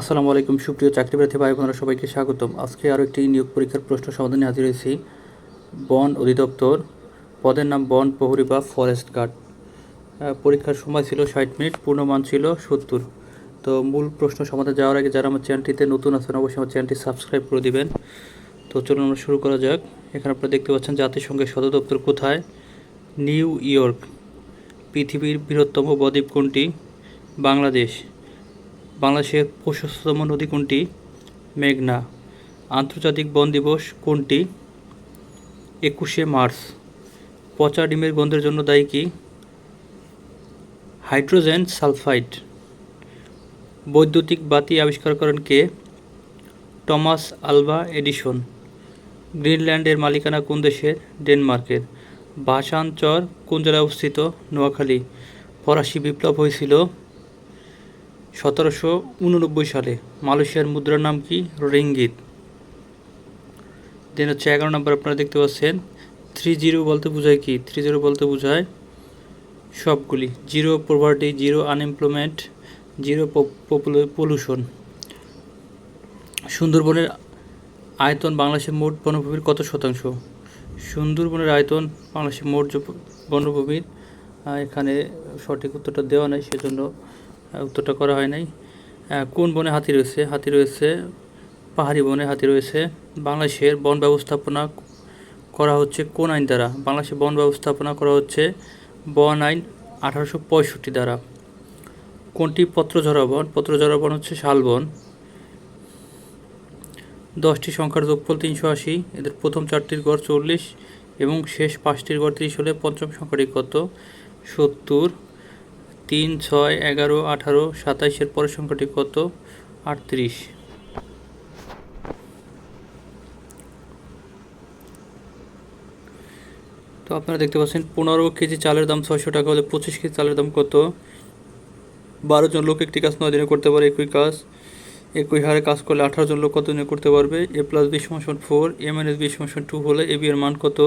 আসসালামু আলাইকুম, সুপ্রিয় চাকরি প্রার্থী ভাই বোনেরা, সবাইকে স্বাগতম। আজকে আরও একটি নিয়োগ পরীক্ষার প্রশ্ন সমাধানে হাজির হয়েছি। বন অধিদপ্তর, পদের নাম বন, প্রহরী বা ফরেস্ট গার্ড। পরীক্ষার সময় ছিল ষাট মিনিট, পূর্ণমান ছিল সত্তর। তো মূল প্রশ্ন সমাধানে যাওয়ার আগে যারা আমার চ্যানেলটিতে নতুন আছেন, অবশ্যই আমার চ্যানেলটি সাবস্ক্রাইব করে দিবেন। তো চলুন আমরা শুরু করা যাক। এখানে আপনারা দেখতে পাচ্ছেন জাতিসংঘের সদর দপ্তর কোথায়? New York. পৃথিবীর বৃহত্তম বদ্বীপ কোনটি? বাংলাদেশ। বাংলাদেশের প্রশস্ততম নদী কোনটি? মেঘনা। আন্তর্জাতিক বন দিবস কোনটি? একুশে মার্চ। পচা ডিমের গন্ধের জন্য দায়ী কি? Hydrogen sulphide. বৈদ্যুতিক বাতি আবিষ্কার করেন কে? Thomas Alva Edison. গ্রিনল্যান্ডের মালিকানা কোন দেশের ডেনমার্কের। ভাষাঞ্চর কোন জেলায় অবস্থিত? নোয়াখালী। ফরাসি বিপ্লব হয়েছিল সতেরোশো উননব্বই সালে মালয়েশিয়ার মুদ্রার নাম কি? রিঙ্গিত। দেন হচ্ছে এগারো নম্বর আপনারা দেখতে পাচ্ছেন, থ্রি জিরো বলতে বোঝায় কি? থ্রি জিরো বলতে বোঝায় সবগুলি। Zero poverty zero unemployment zero pollution সুন্দরবনের আয়তন বাংলাদেশের মোট বনভূমির কত শতাংশ? সুন্দরবনের আয়তন বাংলাদেশের মোট বনভূমির এখানে সঠিক উত্তরটা দেওয়া নাই, সেজন্য উত্তরটা করা হয় নাই। কোন বনে হাতি রয়েছে? হাতি রয়েছে, পাহাড়ি বনে হাতি রয়েছে। বাংলাদেশের বন ব্যবস্থাপনা করা হচ্ছে কোন আইন দ্বারা? বাংলাদেশের বন ব্যবস্থাপনা করা হচ্ছে বন আইন আঠারোশো পঁয়ষট্টি দ্বারা। কোনটি? পত্রঝরা বন পত্রঝরা বন। হচ্ছে শালবন দশটি সংখ্যার যোগফল তিনশো আশি। এদের প্রথম চারটির গড় চল্লিশ এবং শেষ পাঁচটির গড় তিরিশ হলে পঞ্চম সংখ্যাটি কত? সত্তর। তিন ছয় এগারো আঠারো সাতাইশের পরের সংখ্যাটি কত? আটত্রিশ। তো আপনারা দেখতে পাচ্ছেন, পনেরো কেজি চালের দাম ছয়শো টাকা হলে পঁচিশ কেজি চালের দাম কত? বারো জন লোক একটি কাজ নয় দিনে করতে পারে একই কাজ। একই হারে কাজ করলে আঠারো জন লোক কত দিনে করতে পারবে? এ প্লাস বি সমান ফোর এ মাইনাস বি সমান টু হলে এ বি এর মান কত?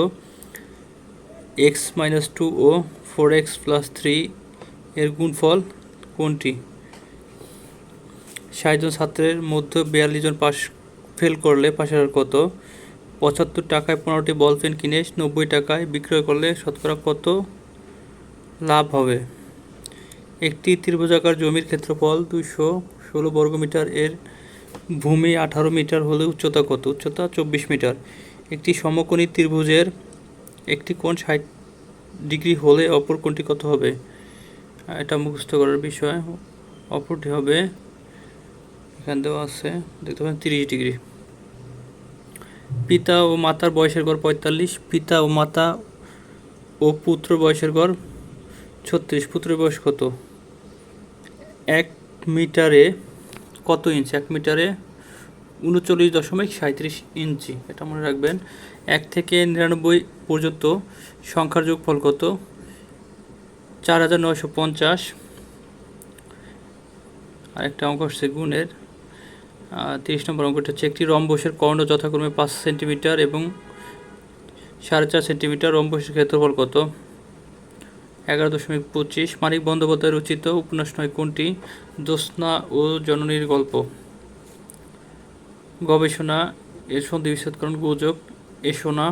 এক্স মাইনাস টু ও ফোর এক্স প্লাস থ্রি এর গুণফল কোনটি? ষাট জন ছাত্রের মধ্যে বিয়াল্লিশ জন পাস ফেল করলে পাশের কত? পঁচাত্তর টাকায় পনেরোটি বল পেন কিনে নব্বই টাকায় বিক্রয় করলে শতকরা কত লাভ হবে? একটি ত্রিভুজাকার জমির ক্ষেত্রফল দুইশো ষোলো বর্গমিটার এর ভূমি আঠারো মিটার হলে উচ্চতা কত? উচ্চতা চব্বিশ মিটার। একটি সমকোণী ত্রিভুজের একটি কোণ ষাট ডিগ্রি হলে অপর কোণটি কত হবে? এটা মুখস্থ করার বিষয়। অপরটি হবে এখান দেওয়া আছে, দেখতে পাচ্ছেন তিরিশ ডিগ্রি। পিতা ও মাতার বয়সের গড় পঁয়তাল্লিশ, পিতা ও মাতা ও পুত্র বয়সের গড় ছত্রিশ। পুত্রের বয়স কত? এক মিটারে কত ইঞ্চি এক মিটারে উনচল্লিশ দশমিক সাঁত্রিশ ইঞ্চি এটা মনে রাখবেন। এক থেকে নিরানব্বই পর্যন্ত সংখ্যার যোগফল কত? চার হাজার নয়শো পঞ্চাশ। আরেকটা অঙ্ক হচ্ছে গুণের। তিরিশ নম্বর অঙ্কটা হচ্ছে একটি রম্বসের কর্ণ যথাক্রমে পাঁচ সেন্টিমিটার এবং সাড়ে চার সেন্টিমিটার রম্বসের ক্ষেত্রফল কত? এগারো দশমিক পঁচিশ। মানিক বন্দ্যোপাধ্যায় রচিত উপন্যাস নয়, কোনটি? জ্যোৎস্না ও জননীর গল্প। গবেষণা, এর সন্ধি বিচ্ছেদকরণ গুজব এসো না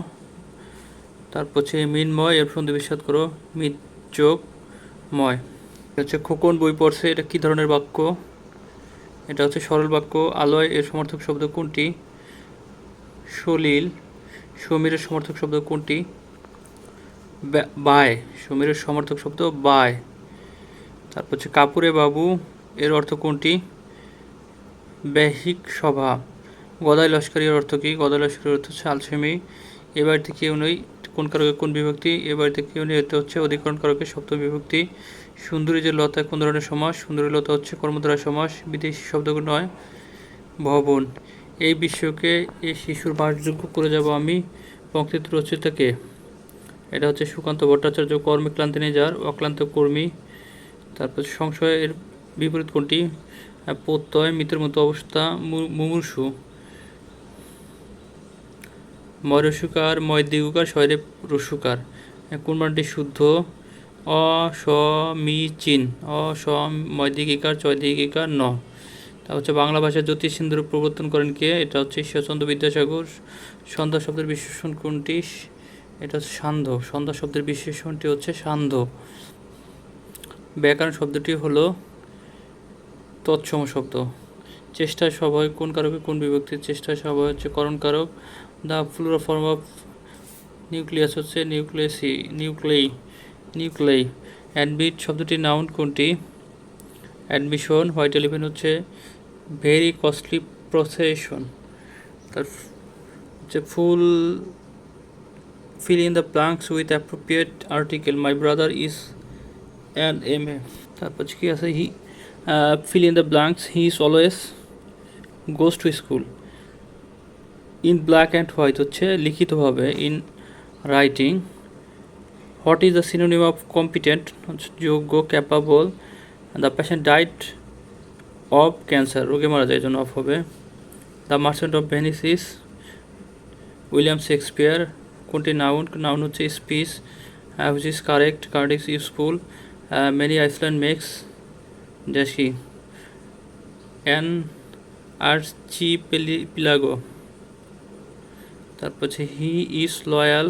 তারপর হচ্ছে মিনময়, এর সন্ধি বিচ্ছেদ করো মিতযোগময় এটা হচ্ছে খোকন বই পড়ছে, এটা কী ধরনের বাক্য? এটা হচ্ছে সরল বাক্য, আলয় এর সমর্থক শব্দ কোনটি? সলিল সমীরের সমর্থক শব্দ কোনটি? ব্যা- সমীরের সমর্থক শব্দ বায়। তারপর হচ্ছে কাপুরে বাবু, এর অর্থ কোনটি? ব্যহিক সভা গদাই লস্করি অর্থ কি? গদাই লস্করের অর্থ হচ্ছে আলসেমি। এ বাড়িতে কেউ কোন কারকে কোন বিভক্তি? এ বাড়িতে কেউ এতে হচ্ছে অধিকরণ কারকে সপ্তম বিভক্তি। সুন্দরী যে লতা কোন ধরনের সমাস? সুন্দরী লতা হচ্ছে কর্মধারা সমাস, বিদেশি শব্দগুলো নয়, ভবন। এই বিশ্বকে এই শিশুর বাসযোগ্য করে যাব আমি, পঙ্ক্তিত রচিতাকে। এটা হচ্ছে সুকান্ত ভট্টাচার্য, কর্মে ক্লান্তি নেই যার, অক্লান্ত কর্মী। তারপর সংশয়ের বিপরীত কোনটি? প্রত্যয়, মৃতের মতো অবস্থা মুমূর্ষু। ময়রসুকার ময় দীর্ঘকার শয়রে রসুকার কোন মানটি শুদ্ধ? অ, স, মি, চিন। অ, স ময় দিগিকার চয় দিগিকার ন। তা হচ্ছে বাংলা ভাষায় জ্যোতিষেন্দ্র প্রবর্তন করেন কে? এটা হচ্ছে ঈশ্বরচন্দ্র বিদ্যাসাগর। সন্ধ্যা শব্দের বিশেষণ কোনটি? এটা হচ্ছে সান্ধ্য। সন্ধ্যা শব্দের বিশেষণটি হচ্ছে সান্ধ্য। ব্যাকরণ শব্দটি হলো তৎসম শব্দ। চেষ্টা সবাই কোন কারকে কোন বিভক্তির চেষ্টা সবাই হচ্ছে করণ কারক? The flora form of nucleus হচ্ছে নিউক্লিয়াসি নিউক্লেই নিউক্লেই অ্যাডমিট শব্দটি নাউন কোনটি? অ্যাডমিশন হোয়াইট এলিফেন্ট হচ্ছে ভেরি কস্টলি প্রসেশন তার হচ্ছে ফুল fill in the blanks with appropriate article. My brother is an M A তারপর কি আছে? He fill in the blanks he is always goes to school in black and white হচ্ছে লিখিতভাবে in writing what is the synonym of competent যোগ্য capable the patient died of cancer রোগে মারা যায় জন্য অফ হবে। The merchant of Venice is William Shakespeare কোনটি noun noun হচ্ছে speech which is correct correct is useful many island makes ড্যাশি an আর চি পেলি পিলাগো তারপর হচ্ছে he is loyal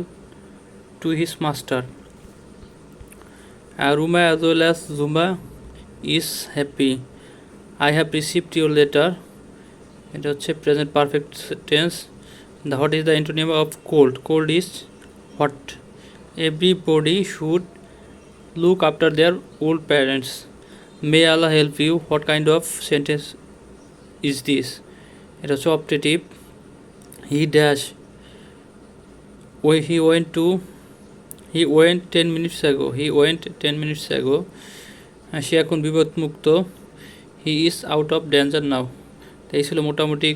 to his master. Ruma as well as Juma is happy. I have received your letter. এটা হচ্ছে present perfect tense. The what is the antonym of cold. Cold is what everybody should look after their old parents. May Allah help you. What kind of sentence is this? এটা হচ্ছে optative. He dash He went to. He went 10 minutes ago. He went 10 minutes ago. আহ, সে এখন বিপদমুক্ত he is out of danger now তাই ছিল মোটামুটি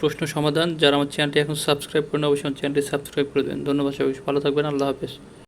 প্রশ্ন সমাধান যারা আমার চ্যানেলটি এখন সাবস্ক্রাইব করেন অবশ্যই চ্যানেলটি সাবস্ক্রাইব করে দেবেন ধন্যবাদ সবাই ভালো থাকবেন আল্লাহ হাফেজ